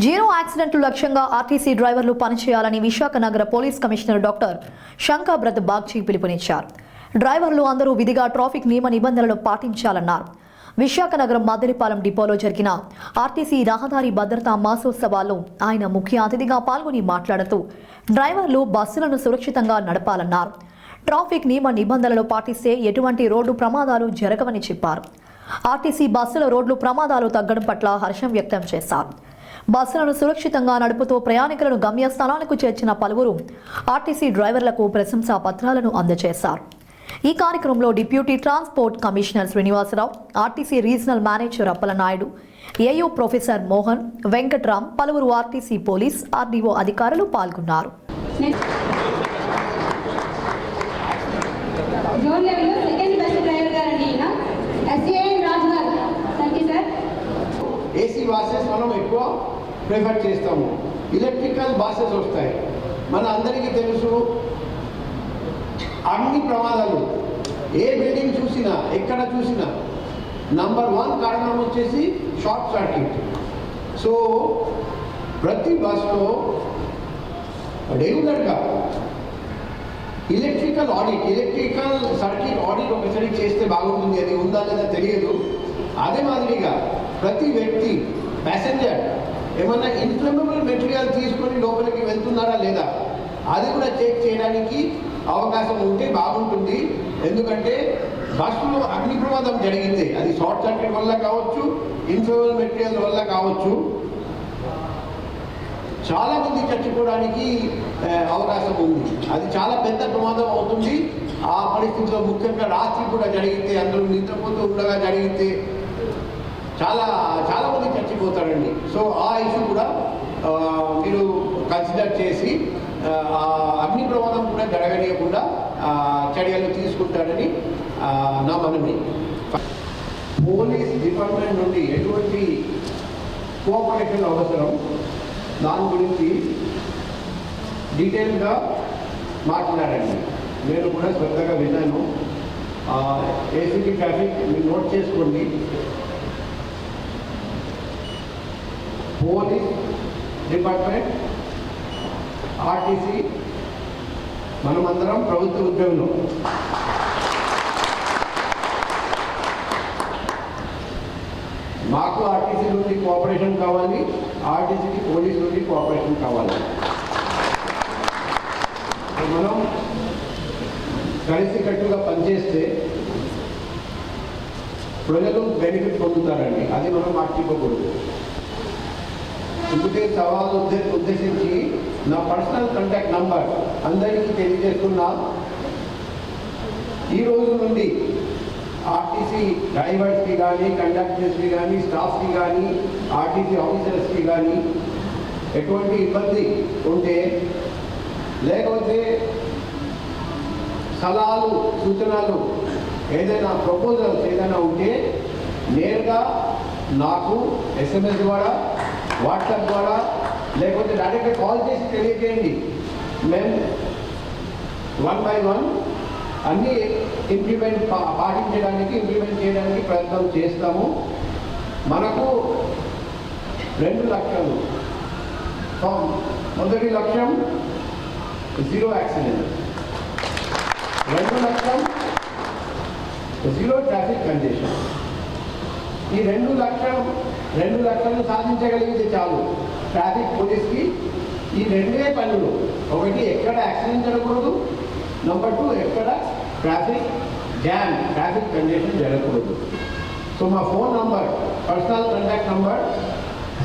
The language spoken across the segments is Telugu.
జీరో యాక్సిడెంట్లు లక్ష్యంగా ఆర్టీసీ డ్రైవర్లు పనిచేయాలని విశాఖ నగర police commissioner doctor Shankhabrata Bagchi పిలుపునిచ్చారు. డ్రైవర్లు అందరూ విధిగా ట్రాఫిక్ నియమ నిబంధనలు పాటించాలన్నారు. విశాఖ నగరం మద్దెలపాలెం డిపోలో జరిగిన ఆర్టీసీ రహదారి భద్రతా మాసోత్సవాల్లో ఆయన ముఖ్య అతిథిగా పాల్గొని మాట్లాడుతూ డ్రైవర్లు బస్సులను సురక్షితంగా నడపాలన్నారు. ట్రాఫిక్ నియమ నిబంధనలు పాటిస్తే ఎటువంటి రోడ్డు ప్రమాదాలు జరగవని చెప్పారు. ఆర్టీసీ బస్సుల రోడ్లు ప్రమాదాలు తగ్గడం పట్ల హర్షం వ్యక్తం చేశారు. బస్సులను సురక్షితంగా నడుపుతూ ప్రయాణికులను గమ్యస్థానాలకు చేర్చిన పలువురు ఆర్టీసీ డ్రైవర్లకు ప్రశంసా పత్రాలను అందజేశారు. ఈ కార్యక్రమంలో deputy transport commissioner Srinivasarao RTC regional manager Appalanaidu AU professor Mohan Venkatram పలువురు ఆర్టీసీ పోలీస్ ఆర్డీఓ అధికారులు పాల్గొన్నారు. ఏసీ మనం ఎక్కువ. ప్రిఫర్ చేస్తాము. ఎలక్ట్రికల్ బాసెస్ వస్తాయి. మన అందరికీ తెలుసు అన్ని ప్రమాదాలు ఏ బిల్డింగ్ చూసినా ఎక్కడ చూసినా నంబర్ వన్ కారణం వచ్చేసి షార్ట్ సర్క్యూట్ సో ప్రతి బస్లో రెగ్యులర్గా electrical audit electrical circuit audit ఒకసారి చేస్తే బాగుంటుంది అది ఉందా లేదా తెలియదు. అదే మాదిరిగా ప్రతి వ్యక్తి ప్యాసింజర్ ఏమన్నా ఇన్ఫ్లమబుల్ మెటీరియల్ తీసుకొని లోపలికి వెళ్తున్నారా లేదా? అది కూడా చెక్ చేయడానికి అవకాశం ఉంటే బాగుంటుంది. ఎందుకంటే బస్సులో అగ్ని ప్రమాదం జరిగింది. అది షార్ట్ సర్క్యూట్ వల్ల కావచ్చు ఇన్ఫ్లమబుల్ మెటీరియల్ వల్ల కావచ్చు. చాలా మంది చచ్చిపోవడానికి అవకాశం ఉంది. అది చాలా పెద్ద ప్రమాదం అవుతుంది. ఆ పరిస్థితిలో ముఖ్యంగా రాత్రి కూడా జరిగితే అందరూ నిద్రపోతూ ఉండగా జరిగితే చాలా చాలా మంది చచ్చిపోతారండి. సో ఆ ఇష్యూ కూడా మీరు కన్సిడర్ చేసి అగ్ని ప్రమాదం కూడా జరగనీయకుండా చర్యలు తీసుకుంటారని నా మనవి. పోలీస్ డిపార్ట్మెంట్ నుండి ఎటువంటి కోఆపరేషన్ అవసరం? దాని గురించి డీటెయిల్గా మాట్లాడండి. నేను కూడా శ్రద్ధగా విన్నాను. ఏసీపీ ట్రాఫిక్ మీరు నోట్ చేసుకోండి. పోలీస్ డిపార్ట్మెంట్ ఆర్టీసీ మనమందరం ప్రభుత్వ ఉద్యోగులు. మాకు ఆర్టీసీ నుండి కోఆపరేషన్ కావాలి ఆర్టీసీకి పోలీస్ నుండి కోఆపరేషన్ కావాలి. మనం కలిసికట్టుగా పనిచేస్తే ప్రజలు బెనిఫిట్ పొందుతారండి. అది మనం మార్చిపోకూడదు అందుకే సవాల్ ఉద్దేశించి నా పర్సనల్ కాంటాక్ట్ నంబర్ అందరికీ తెలియజేస్తున్నా. ఈ రోజు నుండి ఆర్టీసీ డ్రైవర్స్కి కానీ కండక్టర్స్కి కానీ స్టాఫ్కి కానీ ఆర్టీసీ ఆఫీసర్స్కి కానీ ఎటువంటి ఇబ్బంది ఉంటే లేకపోతే సలహాలు సూచనలు ఏదైనా ప్రపోజల్స్ ఏదైనా ఉంటే నేరుగా నాకు ఎస్ఎంఎస్ ద్వారా వాట్సాప్ ద్వారా లేకపోతే డైరెక్ట్గా కాల్ చేసి తెలియజేయండి. మేము వన్ బై వన్ అన్నీ ఇంప్లిమెంట్ పా- పాటించడానికి ఇంప్లిమెంట్ చేయడానికి ప్రయత్నం చేస్తాము. మనకు రెండు లక్ష్యాలు మొదటి లక్ష్యం జీరో యాక్సిడెంట్ రెండు లక్ష్యం జీరో ట్రాఫిక్ కండిషన్ ఈ రెండు లక్షలు రెండు లక్షలు సాధించగలిగితే చాలు. ట్రాఫిక్ పోలీస్కి ఈ రెండే పనులు. ఒకటి ఎక్కడ యాక్సిడెంట్ జరగకూడదు. నెంబర్ టూ ఎక్కడ ట్రాఫిక్ జామ్ ట్రాఫిక్ కండిషన్ జరగకూడదు. సో మా phone number personal contact number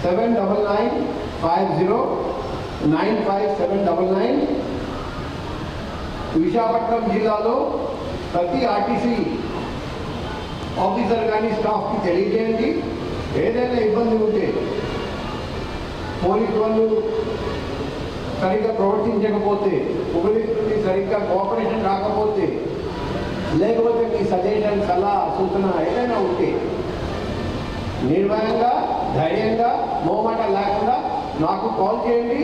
seven double nine five zero nine five seven double nine. Visakhapatnam జిల్లాలో ప్రతి ఆర్టీసీ ఆఫీసర్ కానీ స్టాఫ్కి తెలియజేయండి. ఏదైనా ఇబ్బంది ఉంటే పోలీస్ వాళ్ళు సరిగ్గా ప్రవర్తించకపోతే పోలీస్ సరిగ్గా కోఆపరేషన్ రాకపోతే లేకపోతే మీ సజెషన్ సలహా సూచన ఏదైనా ఉంటే నిర్భయంగా ధైర్యంగా మోమాట లేకుండా నాకు కాల్ చేయండి.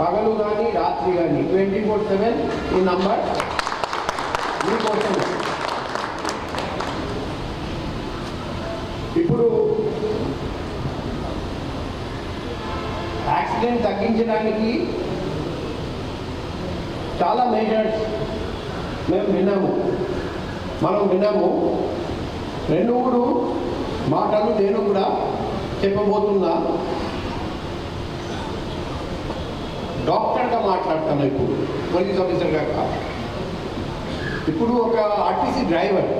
పగలు కానీ రాత్రి కానీ ట్వంటీ ఫోర్ సెవెన్ ఈ నంబర్ మీకోసం ఇప్పుడు యాక్సిడెంట్ తగ్గించడానికి చాలా మెజర్స్ మేము విన్నాము. మనం విన్నాము. రెండు మూడు మాటలు నేను కూడా చెప్పబోతున్నా. డాక్టర్గా మాట్లాడతాను ఇప్పుడు పోలీస్ ఆఫీసర్గా కాదు ఇప్పుడు ఒక ఆర్టీసీ డ్రైవర్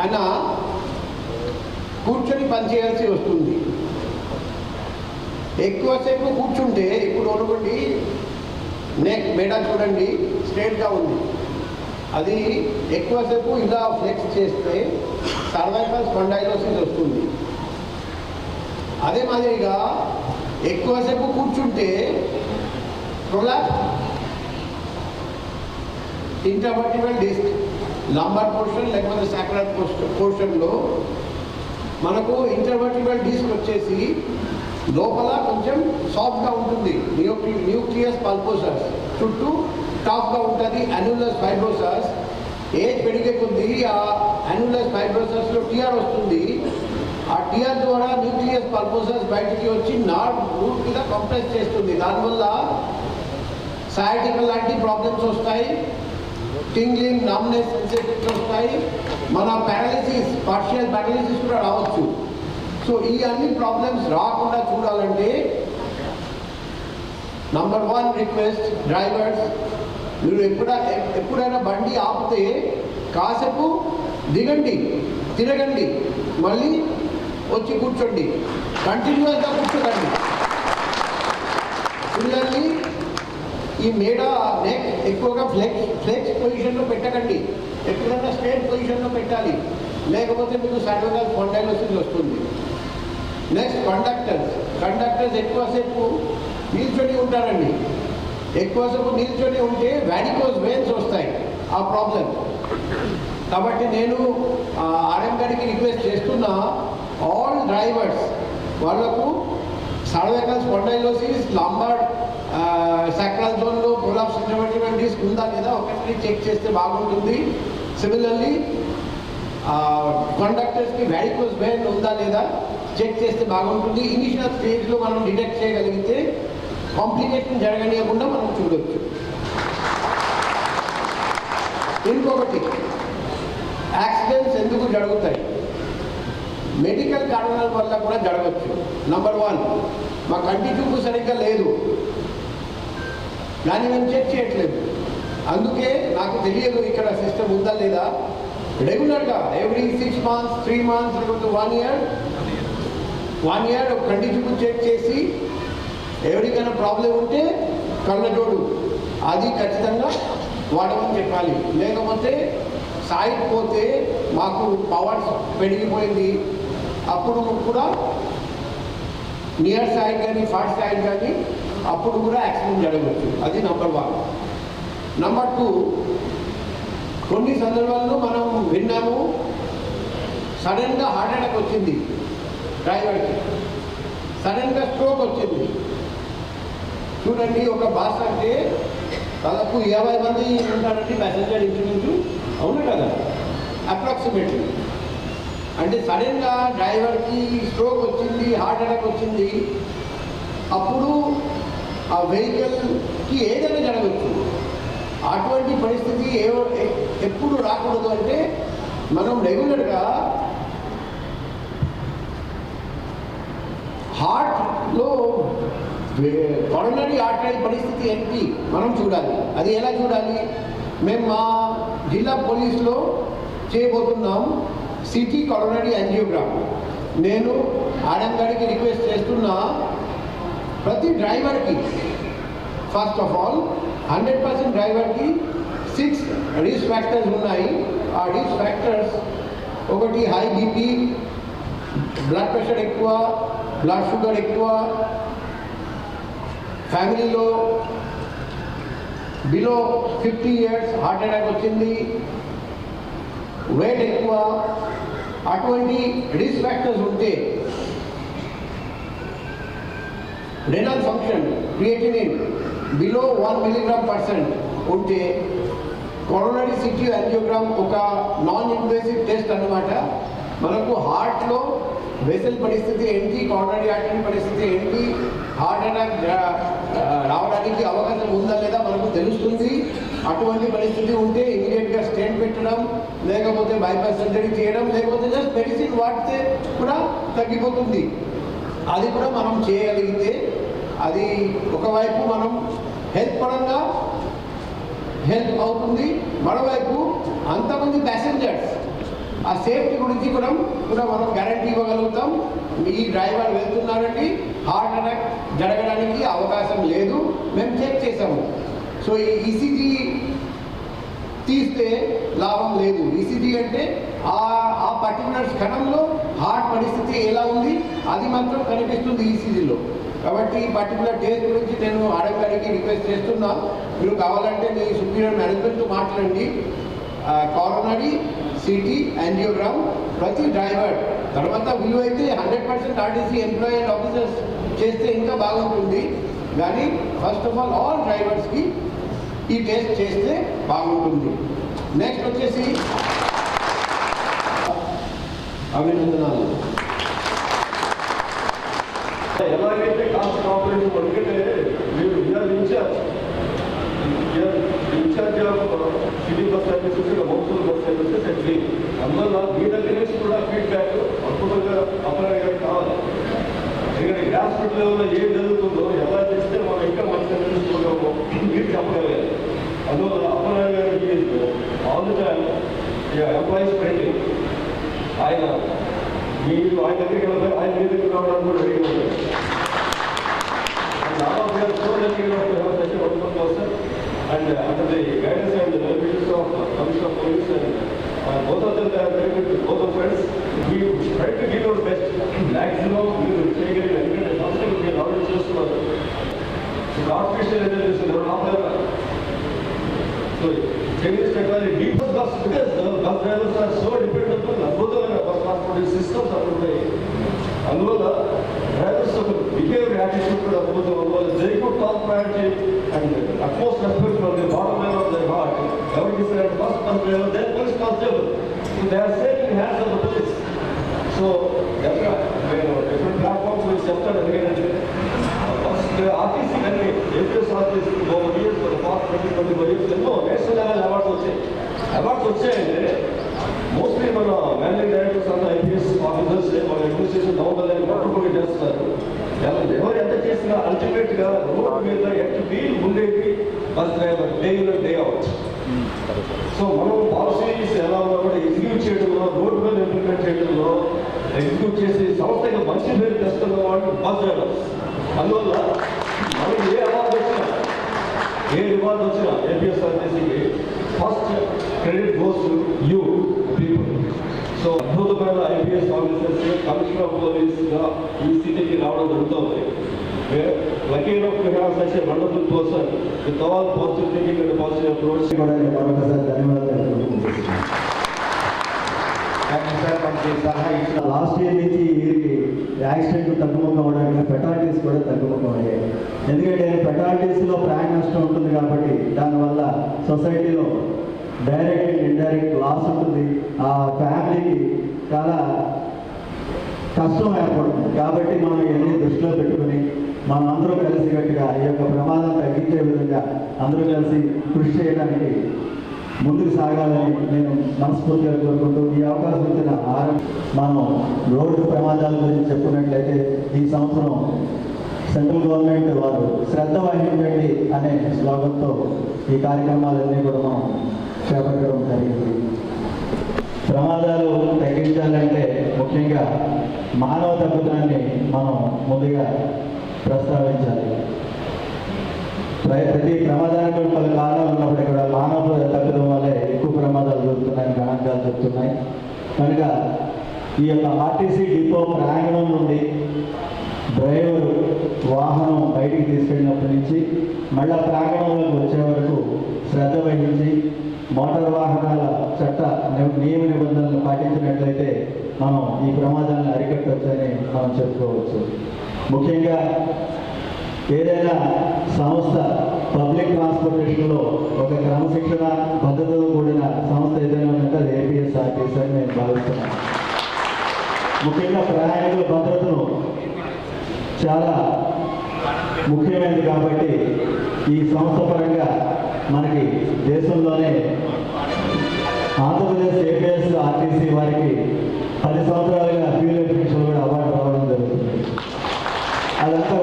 ఆయన కూర్చొని పనిచేయాల్సి వస్తుంది. ఎక్కువసేపు కూర్చుంటే ఇప్పుడు అనుకోండి నెక్ మెడ చూడండి స్ట్రేట్గా ఉంది. అది ఎక్కువసేపు ఇలా ఫ్లెక్స్ చేస్తే సర్వైకల్ స్పండైలోసిస్ వస్తుంది. అదే మాదిరిగా ఎక్కువసేపు కూర్చుంటే prolapse intervertebral disc lumbar portion లేకపోతే సాక్రల్ పోర్షన్లో మనకు ఇంటర్వర్టిబల్ డిస్క్ వచ్చేసి లోపల కొంచెం సాఫ్ట్గా ఉంటుంది. న్యూక్లి న్యూక్లియస్ పల్పోసస్ చుట్టూ టాఫ్గా ఉంటుంది అన్యులస్ ఫైబ్రోసస్ ఏజ్ పెరిగే కొద్దీ ఆ అన్యులస్ ఫైబ్రోసస్లో టిఆర్ వస్తుంది. ఆ టిఆర్ ద్వారా న్యూక్లియస్ పల్పోసస్ బయటికి వచ్చి నార్వ్ రూట్ మీద కంప్రెస్ చేస్తుంది. దానివల్ల సయాటికల్ లాంటి ప్రాబ్లమ్స్ వస్తాయి. టింగ్లింగ్ నామినేషన్ సెన్సేషన్స్ వస్తాయి. మన పారాలిసిస్ పార్షియల్ పారాలిసిస్ కూడా రావచ్చు. సో ఈ అన్ని ప్రాబ్లమ్స్ రాకుండా చూడాలంటే నంబర్ వన్ రిక్వెస్ట్ డ్రైవర్స్ మీరు ఎప్పుడ ఎప్పుడైనా బండి ఆపితే కాసేపు దిగండి తిరగండి మళ్ళీ వచ్చి కూర్చోండి కంటిన్యూస్గా కూర్చోకండి. పిల్లల్ని ఈ మేడ నెక్ ఎక్కువగా ఫ్లెక్స్ ఫ్లెక్స్ పొజిషన్లో పెట్టకండి. ఎప్పుడైనా స్ట్రేట్ పొజిషన్లో పెట్టాలి. లేకపోతే మీకు సడన్గా స్పాండైలోసిస్ వస్తుంది. నెక్స్ట్ కండక్టర్స్ కండక్టర్స్ ఎక్కువసేపు నిల్చొని ఉంటారండి. ఎక్కువసేపు నిల్చొని ఉంటే వ్యాడికోస్ వెయిన్స్ వస్తాయి. ఆ ప్రాబ్లం కాబట్టి నేను ఆర్ఎం గారికి రిక్వెస్ట్ చేస్తున్నా ఆల్ డ్రైవర్స్ వాళ్ళకు సర్వైకల్ స్పాండైలోసిస్ లంబార్డ్ సాక్రల్ జోన్లో ప్రొలాప్స్ ఉన్నటువంటి డిస్క్ ఉందా లేదా ఒకటి చెక్ చేస్తే బాగుంటుంది. సిమిలర్లీ కండక్టర్స్కి వ్యాడికోస్ వెయిన్ ఉందా లేదా చెక్ చేస్తే బాగుంటుంది. ఇనిషియల్ స్టేజ్లో మనం డిటెక్ట్ చేయగలిగితే కాంప్లికేషన్ జరగనీయకుండా మనం చూడవచ్చు ఇంకొకటి యాక్సిడెంట్స్ ఎందుకు జరుగుతాయి? మెడికల్ కారణాల వల్ల కూడా జరగవచ్చు నంబర్ వన్ మా కంటి చూపు సరిగ్గా లేదు. దాన్ని మేము చెక్ చేయట్లేదు. అందుకే నాకు తెలియదు ఇక్కడ సిస్టమ్ ఉందా లేదా. రెగ్యులర్గా every six months three months లేకపోతే one year one year condition check చేసి ఎవరికైనా ప్రాబ్లం ఉంటే కళ్ళజోడు. అది ఖచ్చితంగా వాడమని చెప్పాలి. లేకపోతే సాగిపోతే పోతే మాకు పవర్ పెరిగిపోయింది. అప్పుడు కూడా నియర్ సైడ్ కానీ ఫాస్ట్ సైడ్ కానీ అప్పుడు కూడా యాక్సిడెంట్ జరగవచ్చు. అది నంబర్ వన్ నంబర్ టూ కొన్ని సందర్భాల్లో మనం విన్నాము సడన్గా హార్ట్ అటాక్ వచ్చింది. డ్రైవర్కి సడన్గా స్ట్రోక్ వచ్చింది. చూడండి ఒక బస్ అంటే దాదాపు యాభై మంది ఉంటారండి ప్యాసింజర్ ఇంచుమించు. అవును కదా? అప్రాక్సిమేట్లీ అంటే సడన్గా డ్రైవర్కి స్ట్రోక్ వచ్చింది హార్ట్ అటాక్ వచ్చింది. అప్పుడు ఆ వెహికల్కి ఏదైనా జరగచ్చు అటువంటి పరిస్థితి ఏ ఎప్పుడు రాకూడదు అంటే మనం రెగ్యులర్గా హార్ట్లో కొరనరీ ఆర్టరీ పరిస్థితి ఏంటి? మనం చూడాలి. అది ఎలా చూడాలి? మేము మా జిల్లా పోలీసులో చేయబోతున్నాం సిటీ కొరనరీ యాంజియోగ్రామ్ నేను ఆర్ఎం రిక్వెస్ట్ చేస్తున్నా ప్రతి డ్రైవర్కి first of all hundred percent డ్రైవర్కి సిక్స్ రిస్క్ ఫ్యాక్టర్స్ ఉన్నాయి. ఆ రిస్క్ ఫ్యాక్టర్స్ ఒకటి హై బీపీ బ్లడ్ ప్రెషర్ ఎక్కువ బ్లడ్ షుగర్ ఎక్కువ ఫ్యామిలీలో below fifty years heart attack వచ్చింది వెయిట్ ఎక్కువ అటువంటి రిస్క్ ఫ్యాక్టర్స్ ఉంటే renal function creatinine below one milligram percent ఉంటే కొరోనరీ సిటీ యాంజియోగ్రామ్ ఒక నాన్ ఇన్వేసివ్ టెస్ట్ అన్నమాట. మనకు హార్ట్లో వెసల్ పరిస్థితి ఏంటి కారణరీ ఆర్టరీ పరిస్థితి ఏంటి హార్ట్ అటాక్ రావడానికి అవకాశం ఉందా లేదా మనకు తెలుస్తుంది. అటువంటి పరిస్థితి ఉంటే ఇమీడియట్గా స్టేట్ పెట్టడం లేకపోతే బైపాస్ సర్జరీ చేయడం లేకపోతే జస్ట్ మెడిసిన్ వాడితే కూడా తగ్గిపోతుంది. అది కూడా మనం చేయగలిగితే అది ఒకవైపు మనం హెల్త్ పరంగా హెల్ప్ అవుతుంది మరోవైపు అంతమంది ప్యాసింజర్స్ ఆ సేఫ్టీ గురించి కూడా కూడా మనం గ్యారంటీ ఇవ్వగలుగుతాం. మీ డ్రైవర్ వెళ్తున్నారండి హార్ట్ అటాక్ జరగడానికి అవకాశం లేదు మేము చెక్ చేసాము సో ఈ ఈసీజీ తీస్తే లాభం లేదు. ఈసీజీ అంటే ఆ ఆ పర్టికులర్ క్షణంలో హార్ట్ పరిస్థితి ఎలా ఉంది అది మాత్రం కనిపిస్తుంది ఈసీజీలో కాబట్టి ఈ పర్టికులర్ డేస్ గురించి నేను ఆర్ఎం రిక్వెస్ట్ చేస్తున్నా. మీరు కావాలంటే మీ సుపీరియర్ మేనేజ్మెంట్తో మాట్లాడండి. కారోనరీ సిటీ యాంజియోగ్రామ్ ప్రతి డ్రైవర్ తర్వాత వీలైతే hundred percent RTC employee and officers చేస్తే ఇంకా బాగుంటుంది. కానీ ఫస్ట్ ఆఫ్ ఆల్ ఆల్ డ్రైవర్స్కి ఈ టెస్ట్ చేస్తే బాగుంటుంది. నెక్స్ట్ వచ్చేసి అభినందనాలు. ఎలాగైతే కాస్ట్ కాంపిటేషన్ ఎందుకంటే మీరు you're in charge you're in charge of city bus services హోమ్సూల్ bus services and మీ అందువల్ల మీ దగ్గర నుంచి కూడా ఫీడ్బ్యాక్ అద్భుతంగా అప్లై గారికి కావాలి. ఎందుకంటే గ్రాస్ రూట్ లెవెల్లో ఏం జరుగుతుందో ఎలా చేస్తే మనం ఇంకా మంచి సర్వీసెస్ చూడగలమో మీరు చెప్పగలగాలి అందువల్ల అప్లై గారికి all the time employees friendly ఆయన మీరు ఆయన దగ్గరికి వెళ్తే ఆయన మీ దగ్గర రావడానికి కూడా రెడీగా ఉంటారు And all of you are so And uh, under the guidance and the leadership of uh, Commissioner of Police and uh, both of them they are very good, both of us. We try to give our best. Maximum మీరు చేయగలిగిన ఎందుకంటే సంస్థలు మీరు ఆల్రెడీ చేస్తున్నారు ఆర్టిఫిషియల్ ఇంటెలిజెన్స్ ఎవరు ఆపలేరు So, Chinese technology, deeper bus, because the bus drivers are so dependable, అద్భుతమైన bus transportation systems అక్కడ ఉన్నాయి. అందువల్ల బిహేవియర్ యాటిట్యూడ్ కూడా అద్భుతం అందువల్ల very good top priority and utmost respect from the bottom line of their heart ఎవరికి ఇస్తారు bus bus driver they police constable so they are safe in hands of the police so నేను డిఫరెంట్ ప్లాట్ఫామ్స్ గురించి చెప్తాను ఎందుకంటే ఫస్ట్ ఆర్టీసీ కానీ APS RTC over years for past twenty twenty five years ఎన్నో నేషనల్ లెవెల్ అవార్డ్స్ వచ్చాయి అవార్డ్స్ వచ్చాయంటే మోస్ట్లీ మన మేనేజింగ్ డైరెక్టర్స్ అంతా ఐపీఎస్ ఆఫీసర్స్ మన అడ్మినిస్ట్రేషన్ డౌన్ లైన్ పట్టుకుని చేస్తున్నారు ఎవరు ఎంత చేసినా అల్టిమేట్గా రోడ్ మీద ఎట్ వీల్ ఉండేది bus driver day in day out so మనం పాలసీస్ ఎలా ఉన్నా కూడా ఎగ్జిక్యూట్ చేయడంలో రోడ్ మీద ఇంప్లిమెంట్ చేయడంలో ఎగ్జిక్యూట్ చేసి సంస్థగా మంచి పేరు తెస్తున్న వాళ్ళు బస్ డ్రైవర్స్. అందువల్ల మనకి ఏ అవార్డు వచ్చినా ఏ రివార్డు వచ్చినా ఏపీఎస్ ఆర్టీసీకి first credit goes to you so అద్భుతమైన ఐపీఎస్ ఆఫీసర్స్ కమిషనర్ ఆఫ్ పోలీస్గా ఈ స్థితికి రావడం జరుగుతుంది. మరొకసారి ధన్యవాదాలు లాస్ట్ ఇయర్ నుంచి వీరికి యాక్సిడెంట్ తగ్గుముఖం అవడానికి ఫెటాలిటీస్ కూడా తగ్గుముఖం అయ్యాయి ఎందుకంటే ఫెటాలిటీస్లో ప్రాణ నష్టం ఉంటుంది కాబట్టి దానివల్ల సొసైటీలో డైరెక్ట్ అండ్ ఇండైరెక్ట్ లాస్ ఉంటుంది. ఆ ఫ్యామిలీకి చాలా కష్టం ఏర్పడుతుంది. కాబట్టి మనం ఇవన్నీ దృష్టిలో పెట్టుకుని మనం అందరూ కలిసికట్టుగా ఈ యొక్క ప్రమాదం తగ్గించే విధంగా అందరూ కలిసి కృషి చేయడానికి ముందుకు సాగాలని నేను మనస్ఫూర్తిగా కోరుకుంటూ ఈ అవకాశం ఇచ్చిన ఆరం మనం రోడ్డు ప్రమాదాల గురించి చెప్పుకున్నట్లయితే ఈ సంవత్సరం సెంట్రల్ గవర్నమెంట్ వారు శ్రద్ధ వహించండి అనే శ్లోకంతో ఈ కార్యక్రమాలన్నీ కూడా మనం చేపట్టడం జరిగింది ప్రమాదాలు తగ్గించాలంటే ముఖ్యంగా మానవ తగ్గుతాన్ని మనం ముందుగా ప్రస్తావించాలి. ప్రతి ప్రమాదానికి పలు కారణాలు ఉన్నప్పటికీ కూడా మానవ తగ్గడం వల్లే ఎక్కువ ప్రమాదాలు జరుగుతున్నాయని గణాంకాలు చెప్తున్నాయి కనుక ఈ యొక్క ఆర్టీసీ డిపో ప్రాంగణం నుండి డ్రైవరు వాహనం బయటికి తీసుకెళ్ళినప్పటి నుంచి మళ్ళా ప్రాంగణంలోకి వచ్చే వరకు శ్రద్ధ వహించి మోటార్ వాహనాల చట్ట నియమ నిబంధనలు పాటించినట్లయితే మనం ఈ ప్రమాదాలను అరికట్టవచ్చని మనం చెప్పుకోవచ్చు. ముఖ్యంగా ఏదైనా సంస్థ పబ్లిక్ ట్రాన్స్పోర్టేషన్లో ఒక క్రమశిక్షణ పద్ధతితో కూడిన సంస్థ ఏదైనా ఉందంటే అది ఏపీఎస్ఆర్టీసీ అని నేను భావిస్తున్నాను. ముఖ్యంగా ప్రయాణికుల భద్రతను చాలా ముఖ్యమైనది కాబట్టి ఈ సంస్థ పరంగా మనకి దేశంలోనే ఆంధ్రప్రదేశ్ ఏపీఎస్ ఆర్టీసీ వారికి పది సంవత్సరాలుగా ఫ్యూల్ కూడా అవార్డు రావడం జరుగుతుంది. అదంతా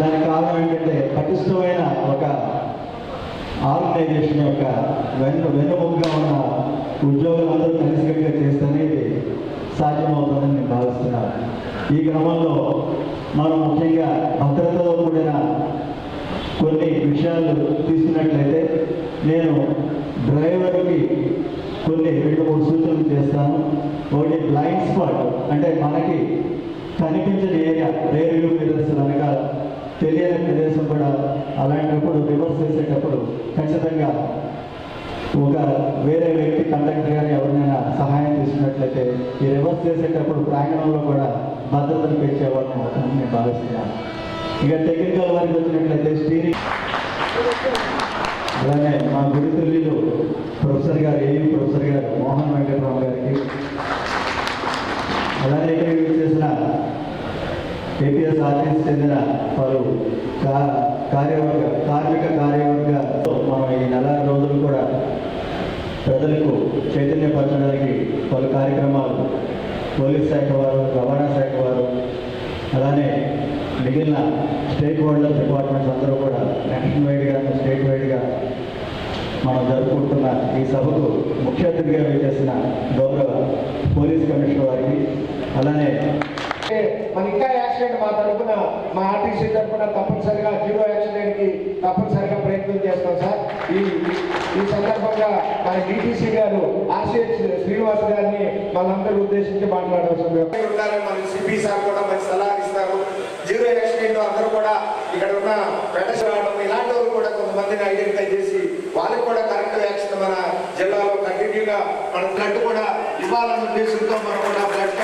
దానికి కారణం ఏంటంటే పటిష్టమైన ఒక ఆర్గనైజేషన్ యొక్క వెన్ను వెన్నుముగ్గా ఉన్న ఉద్యోగులందరూ కలిసికట్టుగా చేస్తేనే ఇది సాధ్యమవుతుందని నేను భావిస్తున్నాను. ఈ క్రమంలో మనం ముఖ్యంగా భద్రతతో కూడిన కొన్ని విషయాలు తీసుకున్నట్లయితే నేను డ్రైవర్కి కొన్ని రెండు మూడు సూచనలు చేస్తాను. ఒకటి బ్లైండ్ స్పాట్ అంటే మనకి కనిపించని ఏరియా రేర్ వ్యూ మిరర్స్ కనుక తెలియని ప్రదేశం కూడా అలాంటప్పుడు రివర్స్ చేసేటప్పుడు ఖచ్చితంగా ఒక వేరే వ్యక్తి కండక్టర్ గారు ఎవరినైనా సహాయం తీసుకున్నట్లయితే ఈ రివర్స్ చేసేటప్పుడు ప్రాంగణంలో కూడా భద్రతను పెంచేవాళ్ళని అవుతుందని నేను భావిస్తున్నాను. ఇక టెక్నికల్ వారికి వచ్చినట్లయితే స్టీరింగ్ అలానే మా గురుతుల్యులు ప్రొఫెసర్ గారు ఏఎం ప్రొఫెసర్ గారు మోహన్ వెంకటరావు గారికి. అలానే ఇక్కడ చేసిన ఏపీఎస్ ఆర్టీసీ చెందిన పలు కార్యవర్గ కార్మిక కార్యవర్గ మనం ఈ నెల రోజులు కూడా ప్రజలకు చైతన్యపరచడానికి పలు కార్యక్రమాలు పోలీస్ శాఖ వారు రవాణా శాఖ వారు అలానే మిగిలిన స్టేక్ హోల్డర్ డిపార్ట్మెంట్స్ అందరూ కూడా నేషనల్ వైడ్గా స్టేట్ వైడ్గా మనం జరుపుకుంటున్న ఈ సభకు ముఖ్య అతిథిగా చేసిన గౌరవ పోలీస్ కమిషనర్ వారికి అలానే మన ఇంకా యాక్సిడెంట్ మా తరఫున మా ఆర్టీసీ తరఫున తప్పనిసరిగా జీరో యాక్సిడెంట్కి తప్పనిసరిగా ప్రయత్నం చేస్తాం సార్. ఈ ఈ సందర్భంగా మన డిటిసి గారు ఆర్సిహెచ్ శ్రీనివాస్ గారిని మనందరూ ఉద్దేశించి మాట్లాడవలసింది ఉన్నారు మన సిపి సార్ కూడా మంచి సలహా ఇస్తారు. జీరో యాక్సిడెంట్ అందరూ కూడా ఇక్కడ ఉన్న పెడస్ రావడం ఇలాంటి వాళ్ళు కూడా కొంతమందిని ఐడెంటిఫై చేసి వాళ్ళకి కూడా కరెక్ట్ వ్యాక్సిన్ మన జిల్లాలో కంటిన్యూగా మన బ్లడ్ కూడా ఇవ్వాలన్న ఉద్దేశంతో మనం కూడా బ్లడ్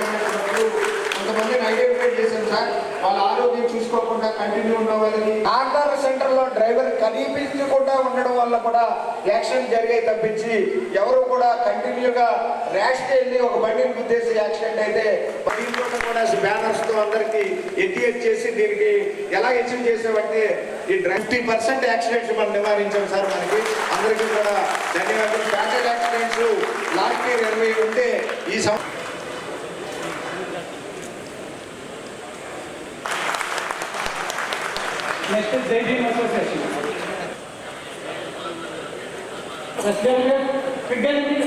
కొంతమందిని ఐడెంటిఫై చేశాం సార్. వాళ్ళ ఆరోగ్యం చూసుకోకుండా కంటిన్యూ ఉన్న వాళ్ళకి ఆంధ్ర సెంటర్లో డ్రైవర్ కనిపించకుండా ఉండడం వల్ల కూడా యాక్సిడెంట్ జరిగే తప్పించి ఎవరు కూడా కంటిన్యూగా ర్యాష్ వెళ్ళి ఒక బండిని గుద్దేసి యాక్సిడెంట్ అయితే దీంట్లో కూడా బ్యానర్స్తో అందరికి ఎడ్యుకేట్ చేసి దీనికి ఎలా అచీవ్ చేసామంటే ఈ ఫిఫ్టీ పర్సెంట్ యాక్సిడెంట్స్ మనం నివారించాం సార్ మనకి. అందరికీ కూడా ధన్యవాదాలు. ఫ్యాటల్ యాక్సిడెంట్స్ లాస్ట్ ఇయర్ ఇరవై ఉంటే ఈ సంవత్సరం Next is Jai Bhim Association. First, figure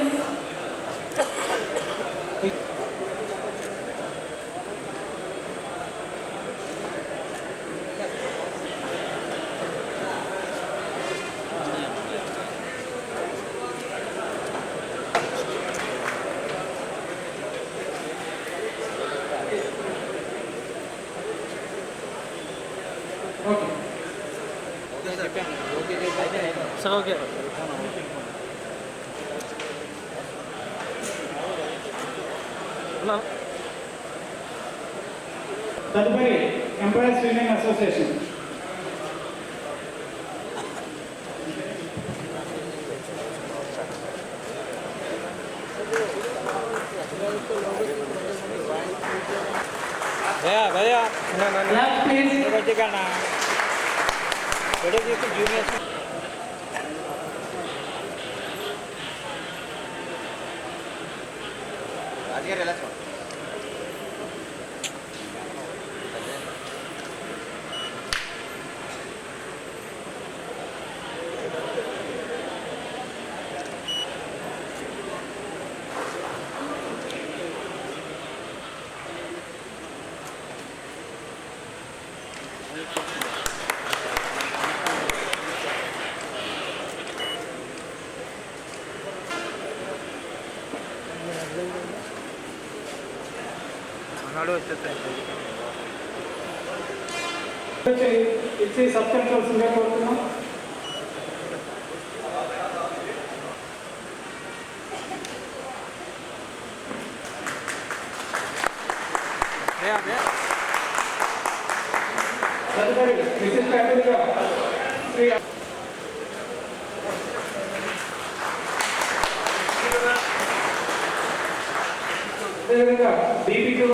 తదుపరి ఎంప్లాయీస్ యూనియన్ అసోసియేషన్ भैया भैया క్లాప్ ప్లీజ్ बच्चे का नाम बेटे जी को जूनियर ఇచ్చి సబ్స్టెన్షియల్స్గా కోరుతున్నాం